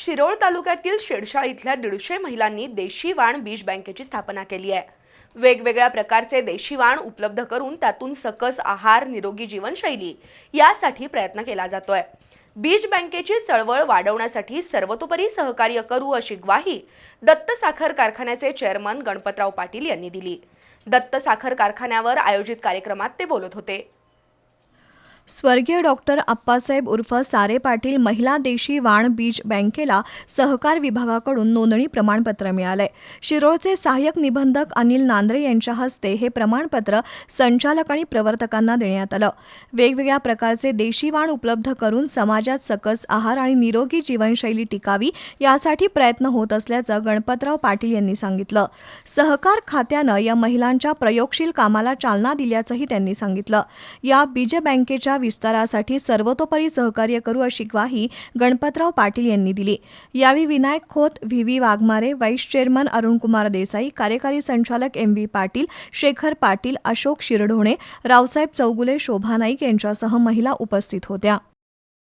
शिरोळ तालुक्यातील शेडशाळ इथल्या दीडशे महिलांनी देशी वाण बीज बँकेची स्थापना केली आहे. वेगवेगळ्या प्रकारचे देशी वाण उपलब्ध करून त्यातून सकस आहार निरोगी जीवनशैली यासाठी प्रयत्न केला जातोय. बीज बँकेची चळवळ वाढवण्यासाठी सर्वतोपरी सहकार्य करू अशी ग्वाही दत्त साखर कारखान्याचे चेअरमन गणपतराव पाटील यांनी दिली. दत्त साखर कारखान्यावर आयोजित कार्यक्रमात ते बोलत होते. स्वर्गीय डॉक्टर आप्पासाहेब उर्फ सारे पाटील महिला देशी वाण बीज बँकेला सहकार विभागाकडून नोंदणी प्रमाणपत्र मिळालंय. शिरोळचे सहाय्यक निबंधक अनिल नांद्रे यांच्या हस्ते हे प्रमाणपत्र संचालक आणि प्रवर्तकांना देण्यात आलं. वेगवेगळ्या प्रकारचे देशी वाण उपलब्ध करून समाजात सकस आहार आणि निरोगी जीवनशैली टिकावी यासाठी प्रयत्न होत असल्याचं गणपतराव पाटील यांनी सांगितलं. सहकार खात्यानं या महिलांच्या प्रयोगशील कामाला चालना दिल्याचंही त्यांनी सांगितलं. या बीज बँकेच्या विस्तारासाठी सर्वतोपरी सहकार्य करू अशी ग्वाही गणपतराव पाटील यांनी दिली. यावेळी Vinayak Khot V. V. Waghmare vice chairman Arunkumar Desai कार्यकारी संचालक एम. व्ही. पाटील शेखर पाटील अशोक शिरढोणे रावसाहेब चौगुले शोभा नाईक यांच्यासह महिला उपस्थित होत्या.